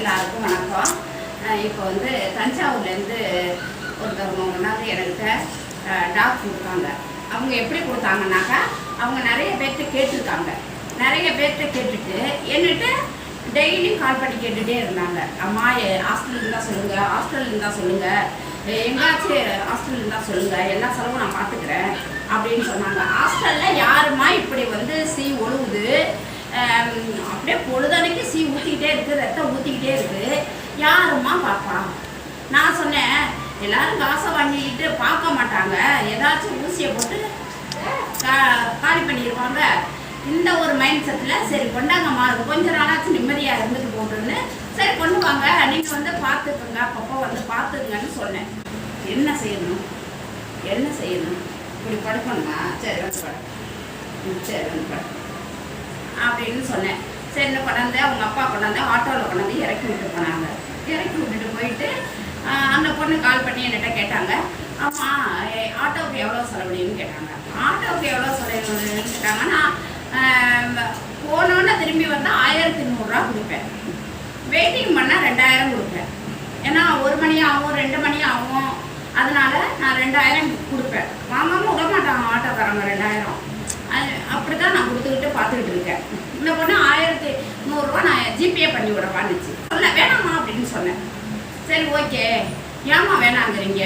எல்லாருக்கும் வணக்கம். இப்போ வந்து தஞ்சாவூர்லேருந்து ஒருத்தவங்க ஒன்றாவது என்கிட்ட டாக் கொடுத்தாங்க. அவங்க எப்படி கொடுத்தாங்கன்னாக்கா அவங்க நிறைய பேர்த்த கேட்டிருக்காங்க. நிறைய பேர்கிட்ட கேட்டுட்டு என்னட்டு டெய்லியும் கால் பண்ணி கேட்டுகிட்டே இருந்தாங்க. அம்மா ஹாஸ்டல் இருந்தால் சொல்லுங்கள் ஹாஸ்டல் இருந்தால் சொல்லுங்கள் எங்காச்சும் ஹாஸ்டல் இருந்தால் சொல்லுங்கள் எல்லா செலவும் நான் பார்த்துக்கிறேன் அப்படின்னு சொன்னாங்க. ஹாஸ்டலில் யாருமா இப்படி வந்து சீ ஒழுகுது அப்படியே பொழுதனைக்கு சீ ஊற்றிக்கிட்டே இருக்குது ரத்தம் ஊற்றிக்கிட்டே யாருமா யாரும்மா நான் சொன்னேன் எல்லாரும் காசை வாங்கிக்கிட்டு பார்க்க மாட்டாங்க. ஏதாச்சும் ஊசியை போட்டு கா- காலி பண்ணிடுவாங்க இந்த ஒரு மைண்ட் செட்டில் சரி கொண்டாங்கம்மா அது கொஞ்ச நாளாச்சும் நிம்மதியாக இருந்துட்டு போட்டுன்னு சரி கொண்டு வாங்க. நீங்கள் வந்து பார்த்துக்குங்க. அப்பப்போ வந்து பார்த்துக்குங்கன்னு சொன்னேன். என்ன செய்யணும்? என்ன செய்யணும்? இப்படி படுக்கணுமா? சரி வந்து படம் சரி வந்து படம் அப்படின்னு சொன்னேன். சரின்னு கொண்டாந்து அவங்க அப்பா கொண்டாந்து ஆட்டோவில் கொண்டாந்து இறக்கி விட்டு போனாங்க. இறக்கி விட்டுட்டு போயிட்டு அந்த பொண்ணு கால் பண்ணி என்கிட்ட கேட்டாங்க. ஆமா ஆட்டோவுக்கு எவ்வளோ செலவழின்னு கேட்டாங்க. ஆட்டோவுக்கு எவ்வளோ செலவழின்னு கேட்டாங்க நான் திரும்பி வந்தால் ஆயிரத்தி நூறுரூவா கொடுப்பேன். வெயிட்டிங் பண்ணால் ரெண்டாயிரம் கொடுப்பேன். ஏன்னா ஒரு மணி ஆகும் ரெண்டு மணி ஆகும் அதனால நான் ரெண்டாயிரம் கொடுப்பேன். வாங்காமல் விட மாட்டாங்க ஆட்டோக்காரங்க ரெண்டாயிரம். அது அப்படி தான் நான் கொடுத்துக்கிட்டு பார்த்துக்கிட்டு இருக்கேன். இந்த பொண்ணு ஆயிரத்தி நூறுரூவா நான் ஜிபே பண்ணி விடப்பான்னுச்சு. சொல்ல வேணாமா அப்படின்னு சொன்னேன். சரி ஓகே. ஏம்மா வேணாங்கிறீங்க?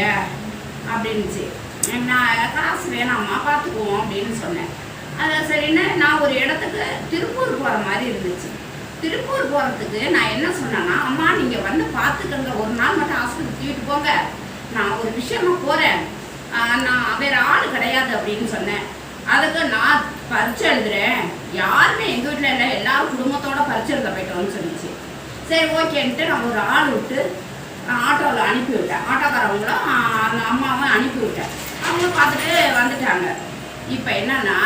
அப்படின்னுச்சு. நான் காசு வேணாம்மா பார்த்துக்குவோம் அப்படின்னு சொன்னேன். அதை சரின்னு நான் ஒரு இடத்துக்கு திருப்பூர் போகிற மாதிரி இருந்துச்சு. திருப்பூர் போகிறதுக்கு நான் என்ன சொன்னேன்னா அம்மா நீங்கள் வந்து பார்த்துக்கங்க. ஒரு நாள் மட்டும் ஹாஸ்பிட்டல் தூக்கிட்டு போங்க. நான் ஒரு விஷயமா போகிறேன் நான் வேறு ஆள் கிடையாது அப்படின்னு சொன்னேன். அதுக்கு நான் பரிச்சை எழுதுறேன். யாருமே எங்கள் வீட்டில் இல்லை எல்லாரும் குடும்பத்தோட பரிச்சை எழுத போயிட்டோம்னு சொல்லிச்சு. சரி ஓகேன்ட்டு நான் ஒரு ஆள் விட்டு ஆட்டோவில் அனுப்பி விட்டேன். ஆட்டோக்காரவங்களும் ஆஹ், அந்த அம்மாவும் அனுப்பி விட்டேன். அவங்க பார்த்துட்டு வந்துட்டாங்க. இப்போ என்னன்னா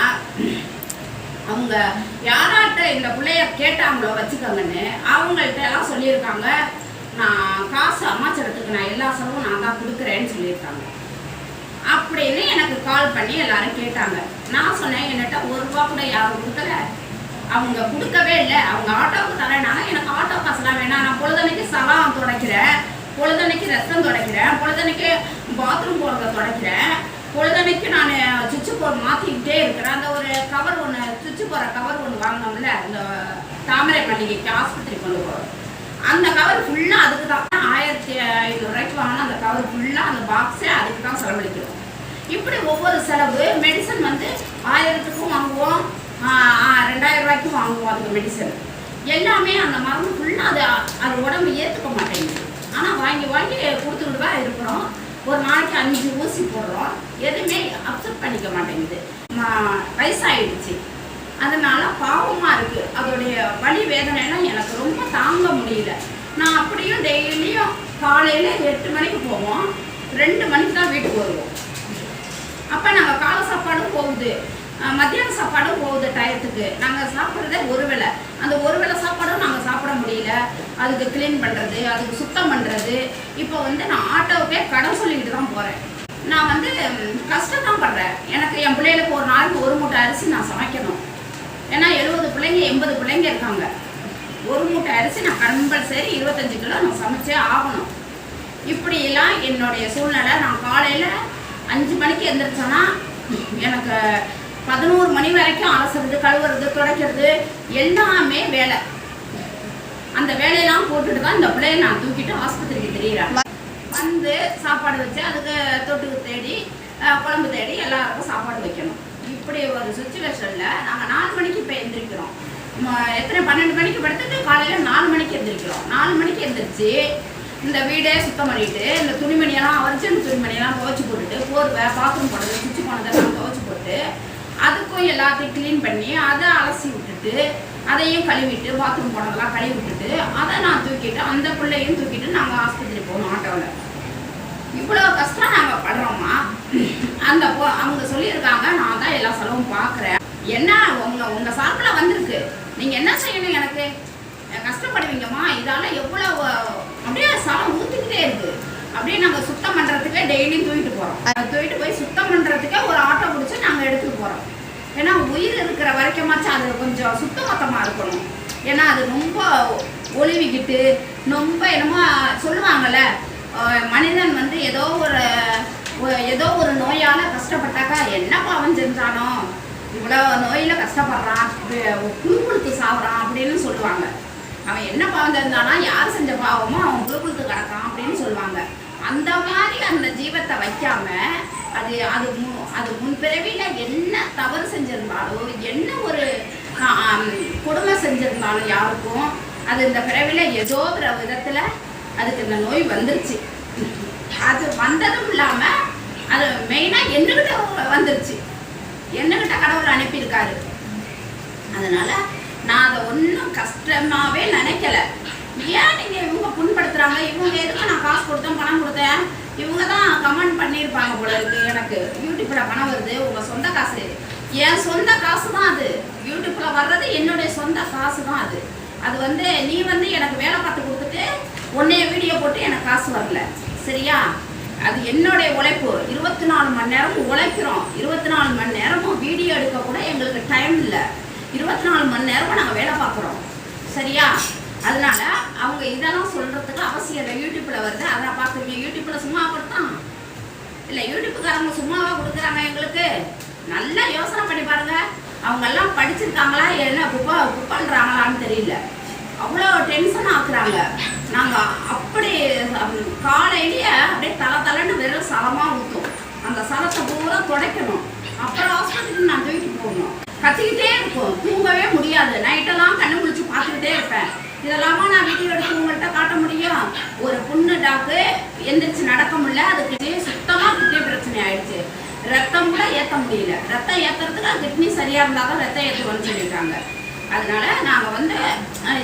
அவங்க யாராட்ட இந்த பிள்ளைய கேட்டாங்களோ வச்சுக்கோங்கன்னு அவங்கள்ட்ட எல்லாம் சொல்லியிருக்காங்க. நான் காசு அம்மாச்சரத்துக்கு நான் எல்லா செலவும் நான் தான் கொடுக்குறேன்னு சொல்லியிருக்காங்க. அப்படின்னு எனக்கு கால் பண்ணி எல்லாரும் கேட்டாங்க. நான் சொன்னேன் என்னட்ட ஒரு ரூபா கூட யாரும் கொடுக்கல. அவங்க கொடுக்கவே இல்லை. அவங்க ஆட்டோவுக்கு தரேனாங்க எனக்கு ஆட்டோ காசுலாம் வேணாம். நான் பொழுதனைக்கு சலாம் துடைக்கிறேன். பொழுதனைக்கு ரத்தம் துடைக்கிறேன். பொழுதனைக்கு பாத்ரூம் போகிறத துடைக்கிறேன். பொழுதனைக்கு நான் சுவிட்சு போர் மாற்றிக்கிட்டே இருக்கிறேன். அந்த ஒரு கவர் ஒன்று சுவிட்சு போகிற கவர் ஒன்று வாங்கினோம்ல அந்த தாமரை பண்டிகைக்கு ஆஸ்பத்திரி கொண்டு போகிறோம் அந்த கவர் ஃபுல்லாக அதுக்கு தான். ஆயிரத்தி ஐநூறுரூவாய்க்கு வாங்கின அந்த கவர் ஃபுல்லாக அந்த பாக்ஸே அதுக்கு தான் செலவழிக்கிறோம். இப்படி ஒவ்வொரு செலவு மெடிசன் மெடிசன் எல்லாமே அந்த மருந்து ஃபுல்லாக அது அது உடம்பு ஏற்றுக்க மாட்டேங்குது. ஆனால் வாங்கி வாங்கி கொடுத்துக்கிட்டு தான் இருக்கிறோம். ஒரு நாளைக்கு அஞ்சு ஊசி போடுறோம். எதுவுமே அப்செப்ட் பண்ணிக்க மாட்டேங்குது. வயசாகிடுச்சு வயசாயிடுச்சு. அதனால பாவமாக இருக்குது அதோடைய வலி வேதனைலாம் எனக்கு ரொம்ப தாங்க முடியல. நான் அப்படியும் டெய்லியும் காலையில் எட்டு மணிக்கு போவோம். ரெண்டு மணிக்கு தான் வீட்டுக்கு வருவோம். அப்போ நாங்கள் காலை சாப்பாடும் போகுது. மத்தியான சாப்பாடும் போகுது டயத்துக்கு. நாங்கள் சாப்பிட்றதே ஒரு வேளை. அந்த ஒரு வேளை சாப்பாடும் நாங்கள் சாப்பிட முடியல. அதுக்கு க்ளீன் பண்ணுறது அதுக்கு சுத்தம் பண்ணுறது இப்போ வந்து நான் ஆட்டோவுக்கே கடன் சொல்லிக்கிட்டு தான் போகிறேன் நான் வந்து கஷ்டம் தான் படுறேன். எனக்கு என் பிள்ளைகளுக்கு ஒரு நாளைக்கு ஒரு மூட்டை அரிசி நான் சமைக்கணும். ஏன்னா எழுபது பிள்ளைங்க எண்பது பிள்ளைங்க இருக்காங்க. ஒரு மூட்டை அரிசி நான் கம்பல்சரி இருபத்தஞ்சு கிலோ நான் சமைச்சே ஆகணும். இப்படியெல்லாம் என்னுடைய சூழ்நிலை. நான் காலையில் அஞ்சு மணிக்கு எந்திரிச்சேன்னா எனக்கு பதினோரு மணி வரைக்கும் அலசுறது கழுவுறது துடைக்கிறது எல்லாமே வேலை. அந்த வேலையெல்லாம் போட்டுட்டு தான் இந்த பிள்ளைய நான் தூக்கிட்டு ஆஸ்பத்திரிக்கு திரியிறேன். வந்து சாப்பாடு வச்சு அதுக்கு தொட்டுக்கு தேடி குழம்பு தேடி எல்லாருக்கும் சாப்பாடு வைக்கணும். இப்படி ஒரு சுச்சுவேஷனில் நாங்கள் நாலு மணிக்கு இப்போ எந்திரிக்கிறோம். எத்தனை பன்னெண்டு மணிக்கு படுத்துட்டு காலையில் நாலு மணிக்கு எந்திரிக்கிறோம். நாலு மணிக்கு எந்திரிச்சு இந்த வீடே சுத்தம் பண்ணிட்டு இந்த துணிமணியெல்லாம் அர்ஜென்ட் துணிமணியெல்லாம் துவைச்சு போட்டுட்டு போர்வை பாத்ரூம் போடுறது சுவிட்ச் போனதெல்லாம் துவைச்சி போட்டு அதுக்கும் எல்லாத்தையும் க்ளீன் பண்ணி அதை அலசி விட்டுட்டு அதையும் கழுவிட்டு பாத்ரூம் போனதெல்லாம் கழுவி விட்டுட்டு அதை நான் தூக்கிட்டு அந்த பிள்ளையும் தூக்கிட்டு நாங்கள் ஆஸ்பத்திரி போகணும் ஆட்டோவில் இவ்வளோ கஷ்டம் நாங்கள் படுறோமா? அந்த அவங்க சொல்லியிருக்காங்க நான் தான் எல்லா செலவும் பார்க்குறேன் என்ன உங்க உங்கள் சார்பில் வந்திருக்கு. நீங்கள் என்ன செய்யணும் எனக்கு? கஷ்டப்படுவீங்கம்மா இதால் எவ்வளோ அப்படியே சலம் ஊற்றிக்கிட்டே இருக்கு. அப்படியே நாங்கள் சுத்தம் பண்ணுறதுக்கே டெய்லியும் தூக்கிட்டு போகிறோம் தூக்கிட்டு போய் சுத்தம் பண்ணுறதுக்கே ஒரு ஆட்டோ பிடிச்சி நாங்கள் எடுத்துகிட்டு போகிறோம் ஏன்னா உயிர் இருக்கிற வரைக்குமாச்சும் அது கொஞ்சம் சுத்தமத்தமாக இருக்கணும். ஏன்னா அது ரொம்ப ஒளிவிக்கிட்டு ரொம்ப என்னமோ சொல்லுவாங்கல்ல மனிதன் வந்து ஏதோ ஒரு ஏதோ ஒரு நோயால் கஷ்டப்பட்டாக்கா என்ன பாவம் செஞ்சானோ? இவ்வளோ நோயில கஷ்டப்படுறான் புழு சாப்பிட்றான் அப்படின்னு சொல்லுவாங்க. அவன் என்ன பாவம் செஞ்சானா? யார் செஞ்ச பாவமோ அவன் புழு கிடக்கான் அப்படின்னு சொல்லுவாங்க. அந்த மாதிரி அந்த ஜீவத்தை வைக்காம அது அது மு- அது முன்பிறவியில என்ன தவறு செஞ்சிருந்தாலும் என்ன ஒரு கொடுமை செஞ்சிருந்தாலும் யாருக்கும் அது இந்த பிறவியில் ஏதோ ஒரு விதத்துல அதுக்கு இந்த நோய் வந்துருச்சு. அது வந்ததும் இல்லாம அது மெயினா என்னகிட்ட வந்துருச்சு. என்னகிட்ட கடவுள் அனுப்பியிருக்காரு. அதனால நான் அதை ஒன்றும் கஷ்டமாவே நினைக்கல. ஏன் நீங்க இவங்க புண்ணு இவங்க எதுக்கு நான் காசு கொடுத்தேன் பணம் கொடுத்தேன் இவங்க தான் கமெண்ட் பண்ணியிருப்பாங்க போல இருக்கு எனக்கு. யூடியூப்ல பணம் வருது உங்க சொந்த காசு. என் சொந்த காசு தான் அது யூடியூப்ல வர்றது என்னுடைய சொந்த காசு தான் அது. அது வந்து நீ வந்து எனக்கு வேலை பார்த்து கொடுத்துட்டு உன்னைய வீடியோ போட்டு எனக்கு காசு வரல. சரியா? அது என்னுடைய உழைப்பு. இருபத்தி நாலு மணி நேரமும் உழைக்கிறோம். இருபத்தி நாலு மணி நேரமும் வீடியோ எடுக்க கூட எங்களுக்கு டைம் இல்லை. இருபத்தி நாலு மணி நேரமும் நாங்கள் வேலை பார்க்குறோம். சரியா? அதனால அவங்க இதெல்லாம் சொல்றதுக்கு அவசியம் இல்லை. யூடியூப்ல வருது. அதை பார்த்துருக்கீங்க யூடியூப்ல சும்மா கொடுத்தான் இல்லை யூடியூப்புக்காரங்க சும்மாவா கொடுக்குறாங்க எங்களுக்கு? நல்லா யோசனை பண்ணி பாருங்க. அவங்க எல்லாம் படிச்சிருக்காங்களா? என்ன புப்பா குப்பன்றாங்களான்னு தெரியல. அவ்வளோ டென்ஷன் ஆக்குறாங்க நாங்கள் அப்படி காலையிலேயே அப்படியே தலை தலைன்னு வெறும் சலமாக ஊற்றும் அந்த சலத்தை பூரா துடைக்கணும். அப்புறம் ஹாஸ்பிட்டலுக்கு நான் தூக்கிட்டு போகணும். கத்திக்கிட்டே இருக்கும் தூங்கவே முடியாது. நைட்டெல்லாம் கண்ணு முழிச்சு பார்த்துக்கிட்டே இருப்பேன். இதெல்லாமா நான் வீடியோ எடுத்து உங்கள்கிட்ட காட்ட முடியும். ஒரு புண்ணு டாக்கு எந்திரிச்சு நடக்க முடியல அதுக்கு சுத்தமாக கிட்னி பிரச்சனை ஆயிடுச்சு. ரத்தம் கூட ஏற்ற முடியல. ரத்தம் ஏற்றுறதுக்கு கிட்னி சரியாக இருந்தால் தான் ரத்தம் ஏற்றுவோம்னு சொல்லியிருக்காங்க. அதனால நாங்கள் வந்து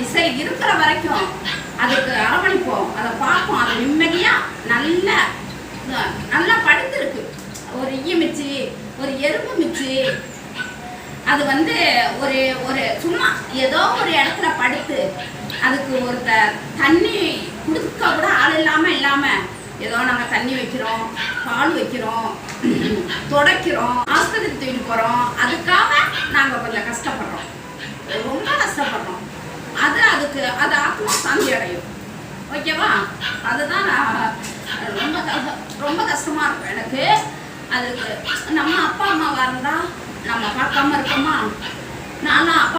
இசை சரி இருக்கிற வரைக்கும் அதுக்கு அரவணைப்போம். அதை பார்ப்போம். அது நிம்மதியாக நல்ல நல்லா படுத்துருக்கு. ஒரு ஈ மிச்சி ஒரு எறும்பு மிச்சி. அது வந்து ஒரு ஒரு சும்மா ஏதோ ஒரு இடத்துல படுத்து அதுக்கு ஒரு தண்ணி கொடுக்க கூட ஆள் இல்லாமல் இல்லாமல் ஏதோ நாங்கள் தண்ணி வைக்கிறோம் பால் வைக்கிறோம் துடைக்கிறோம் ஆஸ்பத்திரி தூக்கிட்டு போகிறோம் அதுக்காக நாங்கள் கொஞ்சம் கஷ்டப்படுறோம். ரொம்ப கஷ்டப்படுறோம். அது அதுக்கு அது ஆத்மா சாந்தி அடையும். ஓகேவா? அதுதான் நான் ரொம்ப ரொம்ப கஷ்டமா இருக்கும். எனக்கு அதுக்கு நம்ம அப்பா அம்மாவா இருந்தா நம்ம பார்க்காம இருக்கோமா? நானும் அப்பா